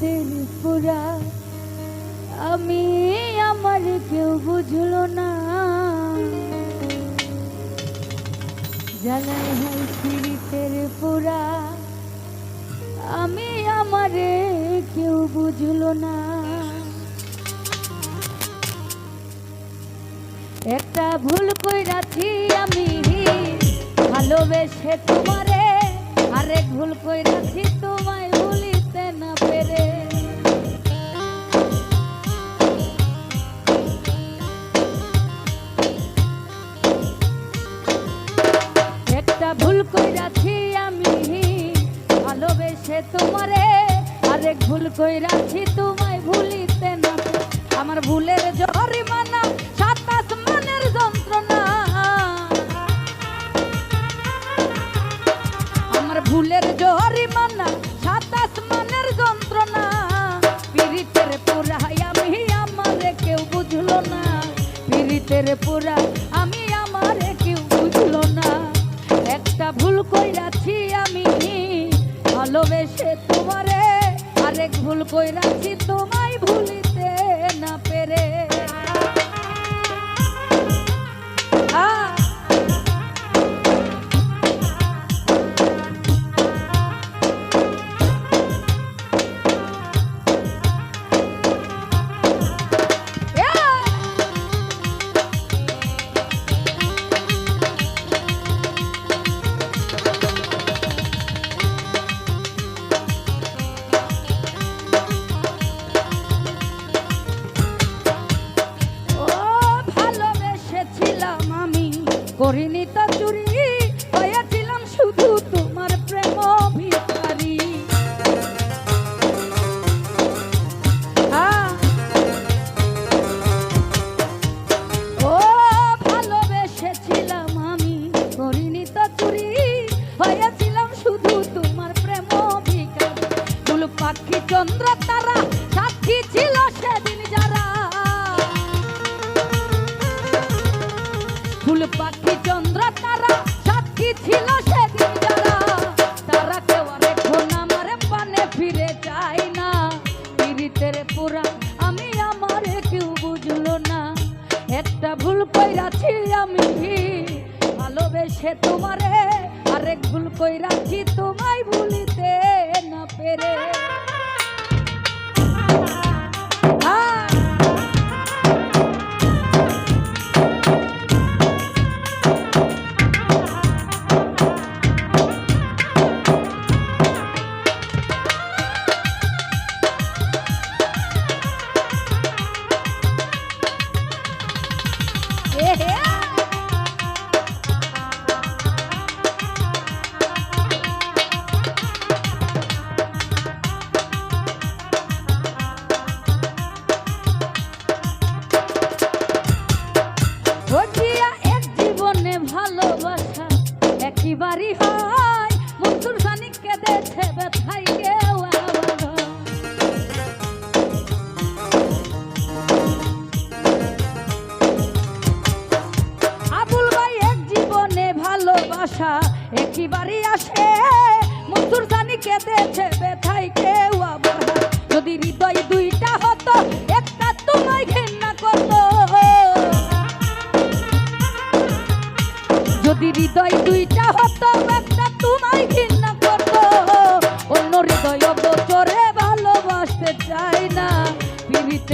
ত্রিপুরা আমি আমার কেউ বুঝল না। জানাই হাই সিঁড়িতের ত্রিপুরা আমি আমারে কেউ বুঝল না। একটা ভুল কইরাছি আমি ভালোবেসে তোমারে। আরেক ভুল কইরাছি তোমায় একটা ভুল কইরাছি আমি, ভালোবেসে তোমারে। আরেক ভুল কইরাছি তোমায় ভুলিতে না। আমার ভুলের জরিমানা ভুল কই রাখি তোমার চন্দ্র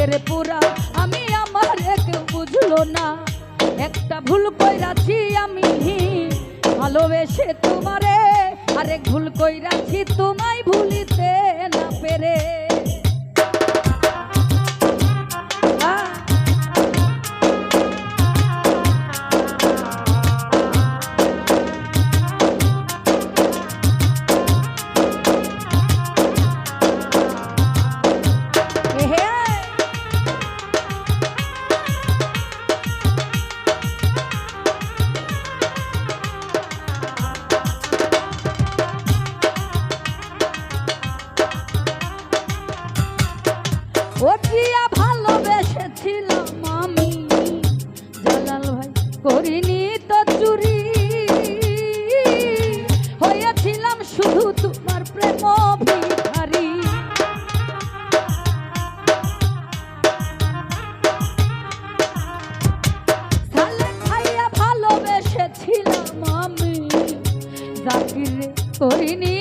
রে পুরা, আমি আমার এক বুঝলো না। একটা ভুল কইরাছি আমি ভালোবেসে তোমারে, আরেক ভুল কইরাছি তোমায় ভুলিতে না পেরে। করিনি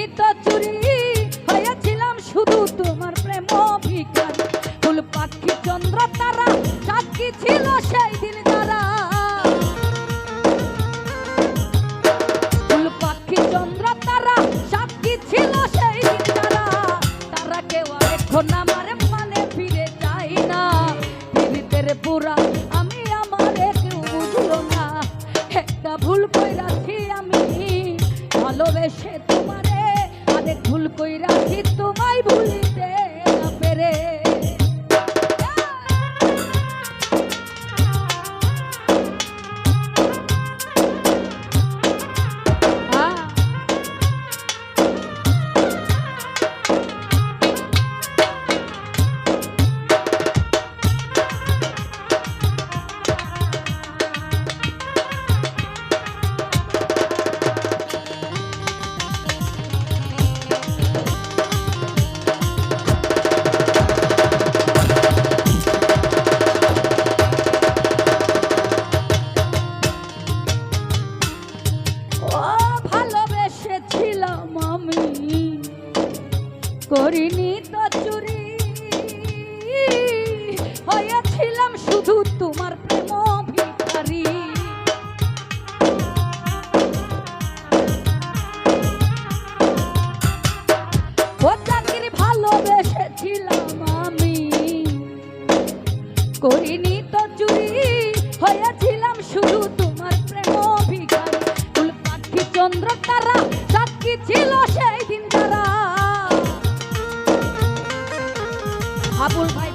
બાબુલભાઈ